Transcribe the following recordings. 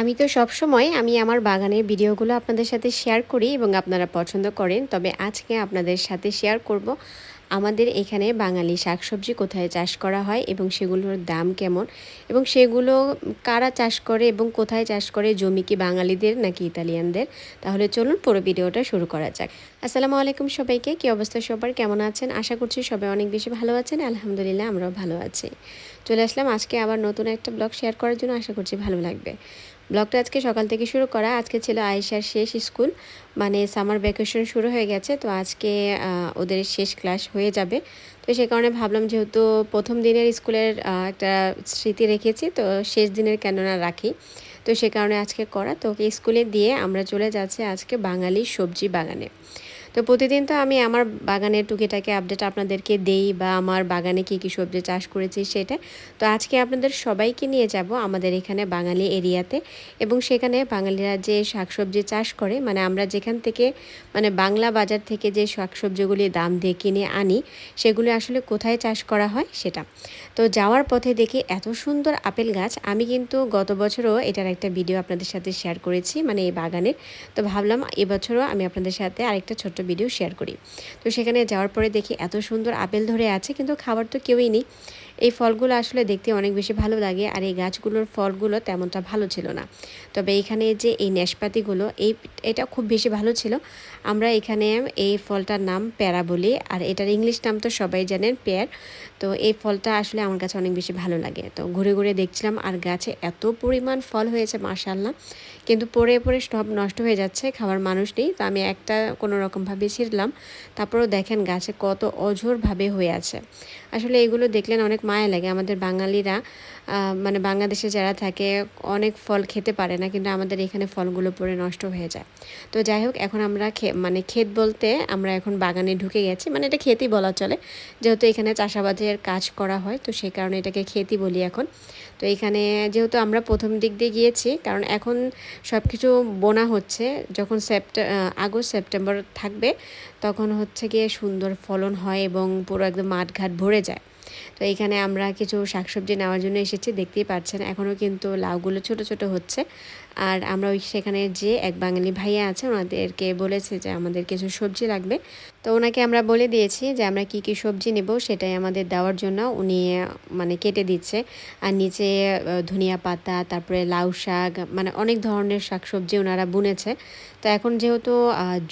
আমি তো সব সময় আমি আমার বাগানের ভিডিওগুলো আপনাদের সাথে শেয়ার করি এবং আপনারা পছন্দ করেন। তবে আজকে আপনাদের সাথে শেয়ার করব আমাদের এখানে বাঙালি শাকসবজি কোথায় চাষ করা হয় এবং সেগুলোর দাম কেমন? এবং সেগুলো কারা চাষ করে এবং কোথায় চাষ করে? জমি কি বাঙালিদের নাকি ইতালিয়ানদের? তাহলে চলুন পুরো ভিডিওটা শুরু করা যাক। আসসালামু আলাইকুম সবাইকে, কি অবস্থা সবার? কেমন আছেন? আশা করছি সবাই অনেক বেশি ভালো আছেন। আলহামদুলিল্লাহ, আমরাও ভালো আছি। চলে আসলাম। আজকে আবার নতুন একটা ব্লগ শেয়ার করার জন্য আশা করছি ভালো লাগবে। ব্লগটা আজকে সকাল থেকে শুরু করা। আজকে ছিল আয়েশার শেষ স্কুল। মানে সামার ভ্যাকেশন শুরু হয়ে গেছে। তো আজকে ওদের শেষ ক্লাস হয়ে যাবে। তো সে কারণে ভাবলাম যেহেতু প্রথম দিনের স্কুলের একটা স্মৃতি রেখেছি, তো শেষ দিনের কেন না রাখি। তো সে কারণে আজকে করা। তো স্কুলে দিয়ে আমরা চলে যাচ্ছি আজকে বাঙালি সবজি বাগানে। তো প্রতিদিন তো আমি আমার বাগানের টুকিটাকে আপডেট আপনাদেরকে দেই বা আমার বাগানে কী কী সবজি চাষ করেছি সেটা। তো আজকে আপনাদের সবাইকে নিয়ে যাব আমাদের এখানে বাঙালি এরিয়াতে এবং সেখানে বাঙালিরা যে শাকসবজি চাষ করে মানে আমরা যেখান থেকে মানে বাংলা বাজার থেকে যে শাকসবজিগুলি দাম দিয়ে কিনে আনি, সেগুলি আসলে কোথায় চাষ করা হয় সেটা। তো যাওয়ার পথে দেখি এত সুন্দর আপেল গাছ। আমি কিন্তু গত বছরও এটার একটা ভিডিও আপনাদের সাথে শেয়ার করেছি মানে এই বাগানের। তো ভাবলাম এবছরও আমি আপনাদের সাথে আরেকটা ছোট্ট ভিডিও শেয়ার করি। তো সেখানে যাওয়ার পরে দেখি এত সুন্দর আপেল ধরে আছে, কিন্তু খাবার তো কেউই নেই। এই ফলগুলো আসলে দেখতে অনেক বেশি ভালো লাগে আর এই গাছগুলোর ফলগুলো তেমনটা ভালো ছিল না। তবে এখানে যে এই নেশপাতিগুলো এই এটা খুব বেশি ভালো ছিল। আমরা এখানে এই ফলটার নাম প্যারা বলি আর এটার ইংলিশ নাম তো সবাই জানেন পেয়ার। তো এই ফলটা আসলে আমার কাছে অনেক বেশি ভালো লাগে। তো ঘুরে ঘুরে দেখছিলাম আর গাছে এত পরিমাণ ফল হয়েছে মাশাল্লাহ কিন্তু পরে পরে সব নষ্ট হয়ে যাচ্ছে খাবার মানুষ নেই। তো আমি একটা কোনো রকমভাবে ছিঁড়লাম। তারপরেও দেখেন গাছে কত অঝোরভাবে হয়ে আছে। আসলে এগুলো দেখলেন অনেক মায়া লাগে। আমাদের বাঙালিরা মানে বাংলাদেশে যারা থাকে, অনেক ফল খেতে পারে না, কিন্তু আমাদের এখানে ফলগুলো পরে নষ্ট হয়ে যায়। তো যাই হোক, এখন আমরা মানে ক্ষেত বলতে আমরা এখন বাগানে ঢুকে গেছি। মানে এটা খেতেই বলা চলে। যেহেতু এখানে চাষাবাদের কাজ করা হয়, তো সেই কারণে এটাকে খেতি বলি এখন। তো এখানে যেহেতু আমরা প্রথম দিক দিয়ে গিয়েছি, কারণ এখন সব কিছু বোনা হচ্ছে। যখন সেপ্টে আগস্ট, সেপ্টেম্বর থাকবে, তখন হচ্ছে গিয়ে সুন্দর ফলন হয় এবং পুরো একদম মাঠঘাট ভরে যায়। তো এখানে আমরা কিছু শাকসবজি নেওয়ার জন্য এসেছি, দেখতেই পাচ্ছেন। এখনও কিন্তু লাউগুলো ছোট ছোট হচ্ছে। আর আমরা ওই সেখানে যে এক বাঙালি ভাইয়া আছে, ওনাদেরকে বলেছে যে আমাদের কিছু সবজি লাগবে। তো ওনাকে আমরা বলে দিয়েছি যে আমরা কি কি সবজি নেব সেটাই আমাদের দেওয়ার জন্য উনি মানে কেটে দিচ্ছে। আর নিচে ধনিয়া পাতা, তারপরে লাউ শাক মানে অনেক ধরনের শাকসবজি ওনারা বুনেছে। তো এখন যেহেতু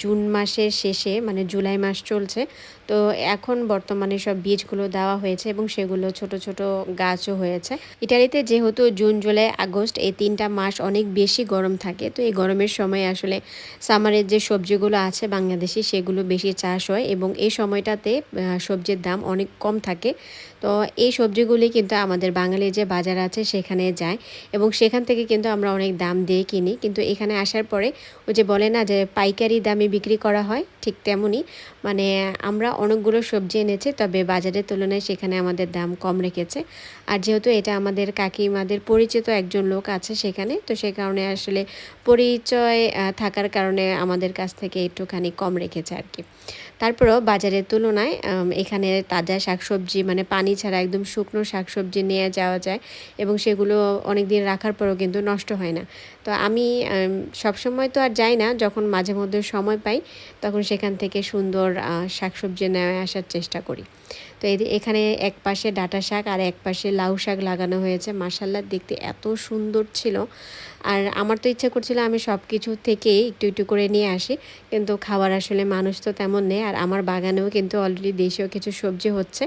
জুন মাসের শেষে মানে জুলাই মাস চলছে, তো এখন বর্তমানে সব বীজগুলো দেওয়া হয়েছে এবং সেগুলো ছোট ছোট গাছও হয়েছে। ইটালিতে যেহেতু জুন, জুলাই, আগস্ট এই তিনটা মাস অনেক বেশি গরম থাকে। তো এই গরমের সময় আসলে সামারের যে সবজিগুলো আছে বাংলাদেশি সেগুলো বেশি চাষ হয় এবং এই সময়টাতে সবজির দাম অনেক কম থাকে। তো এই সবজিগুলি কিন্তু আমাদের বাঙালির যে বাজার আছে সেখানে যায় এবং সেখান থেকে কিন্তু আমরা অনেক দাম দিয়ে কিনি। কিন্তু এখানে আসার পরে ওই যে বলে না যে পাইকারি দামে বিক্রি করা হয়, ঠিক তেমনই। মানে আমরা অনেকগুলো সবজি এনেছি, তবে বাজারের তুলনায় সেখানে আমাদের দাম কম রেখেছে। আর যেহেতু এটা আমাদের কাকিমাদের পরিচিত একজন লোক আছে সেখানে, তো সে কারণে আসলে পরিচয় থাকার কারণে আমাদের কাছ থেকে একটুখানি কম রেখেছে আর কি। তারপরেও বাজারের তুলনায় এখানে তাজা শাকসবজি মানে পানি ছাড়া একদম শুকনো শাকসবজি নিয়ে যাওয়া যায় এবং সেগুলো অনেক দিন রাখার পরেও কিন্তু নষ্ট হয় না। তো আমি সবসময় তো আর যাই না, যখন মাঝে মধ্যে সময় পাই, তখন সেখান থেকে সুন্দর শাকসবজি নিয়ে আসার চেষ্টা করি। তো এখানে এক পাশে ডাটা শাক আর এক পাশে লাউ শাক লাগানো হয়েছে। মাসাল্লা দেখতে এত সুন্দর ছিল। আর আমার তো ইচ্ছা করছিল আমি সব কিছু থেকেই একটু একটু করে নিয়ে আসি, কিন্তু খাবার আসলে মানুষ তো তেমন নেই। আর আমার বাগানেও কিন্তু অলরেডি দেশীয় কিছু সবজি হচ্ছে।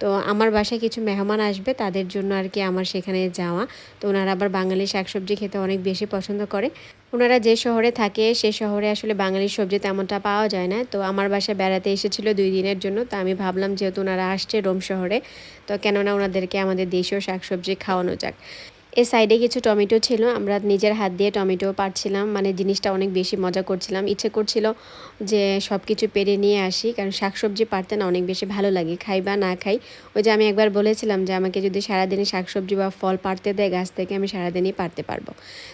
তো আমার বাসায় কিছু মেহমান আসবে, তাদের জন্য আর কি আমার সেখানে যাওয়া। তো ওনারা আবার বাঙালি শাকসবজি খেতে অনেক বেশি পছন্দ করে। ওনারা যে শহরে থাকে, সে শহরে আসলে বাঙালি সবজি তেমনটা পাওয়া যায় না। তো আমার বাসায় বেড়াতে এসেছিল দুই দিনের জন্য, তো আমি ভাবলাম যেহেতু ওনারা আসছে রোম শহরে, তো কেননা ওনাদেরকে আমাদের দেশীয় শাকসবজি খাওয়ানো যাক। এর সাইডে কিছু টমেটো ছিল, আমরা নিজের হাত দিয়ে টমেটো পারছিলাম মানে জিনিসটা অনেক বেশি মজা করছিলাম। ইচ্ছে করছিল যে সব কিছু পেরে নিয়ে আসি, কারণ শাকসবজি পারতে না অনেক বেশি ভালো লাগে, খাই বা না খাই। ওই যে আমি একবার বলেছিলাম যে আমাকে যদি সারাদিনই শাকসবজি বা ফল পারতে দেয় গাছ থেকে, আমি সারাদিনই পারতে পারব।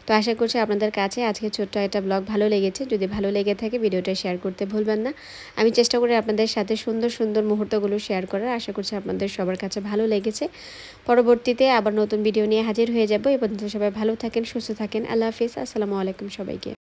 তো আশা করছি আপনাদের কাছে আজকে ছোট্ট একটা ব্লগ ভালো লেগেছে। যদি ভালো লেগে থাকে ভিডিওটা শেয়ার করতে ভুলবেন না। আমি চেষ্টা করি আপনাদের সাথে সুন্দর সুন্দর মুহূর্তগুলো শেয়ার করার। আশা করছি আপনাদের সবার কাছে ভালো লেগেছে। পরবর্তীতে আবার নতুন ভিডিও নিয়ে হাজির হয়ে হয়ে যাব। এ পর্যন্ত সবাই ভালো থাকেন সুস্থ থাকেন। আল্লাহ হাফিজ। আসসালামু আলাইকুম সবাইকে।